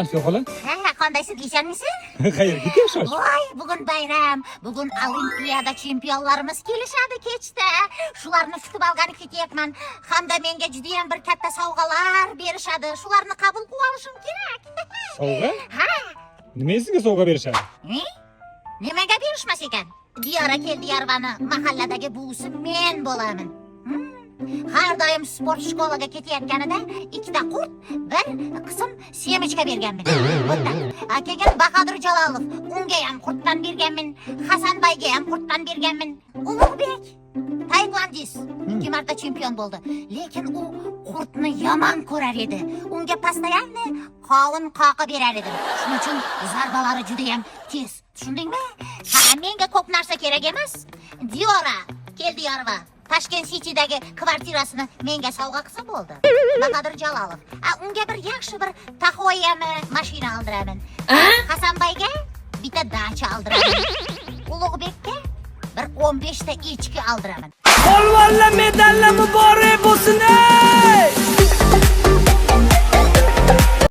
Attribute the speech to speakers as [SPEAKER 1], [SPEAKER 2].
[SPEAKER 1] Ansiya xola.
[SPEAKER 2] Ha, qandaysiz deysanmisiz?
[SPEAKER 1] Qayerga ketyapsiz?
[SPEAKER 2] voy bugun bayram bugun olimpiada chempionlarimiz kelishadi kechda shularni kutib olgani ketyapman hamda menga judayam bir katta sovg'alar berishadi shularni qabul qilib olishim kerak
[SPEAKER 1] Sovg'a?
[SPEAKER 2] ha
[SPEAKER 1] Nima sizga sovg'a berishadi?
[SPEAKER 2] e? nimaga berishmas ekan diyora keldiyarvani mahalladagi buvisi men bo'laman Hmm. Bardayım spor çikolata ketiyen yanında iki de kurt bir kısım siyemeçke bir gemin. Bundan. Kegen Bakadır Calalov. Un kurttan bir gemin. Hasan Bay geyen kurttan bir gemin. Uluk Bek. Taylandis. İki marta çempiyon buldu. Lekin o kurtunu yaman korar edi. Unga pastayanlı kavun kaka birer edi. Şunun için zarbaları cüdeyem tez. Düşündün mü? Ha, menge koknarsa kerek emas. Diora. Kel Diorva. Tashkent City'dagi kvartirasini menga sovg'a qilsa bo'ldi. Bahodir Jalolov. A unga bir yaxshi bir taxoyami mashina aldiraman. Hasanbayga bitta dacha aldiraman. Ulug'bekka bir 15 ta echki aldiraman.
[SPEAKER 3] Polvonlar medallar muborak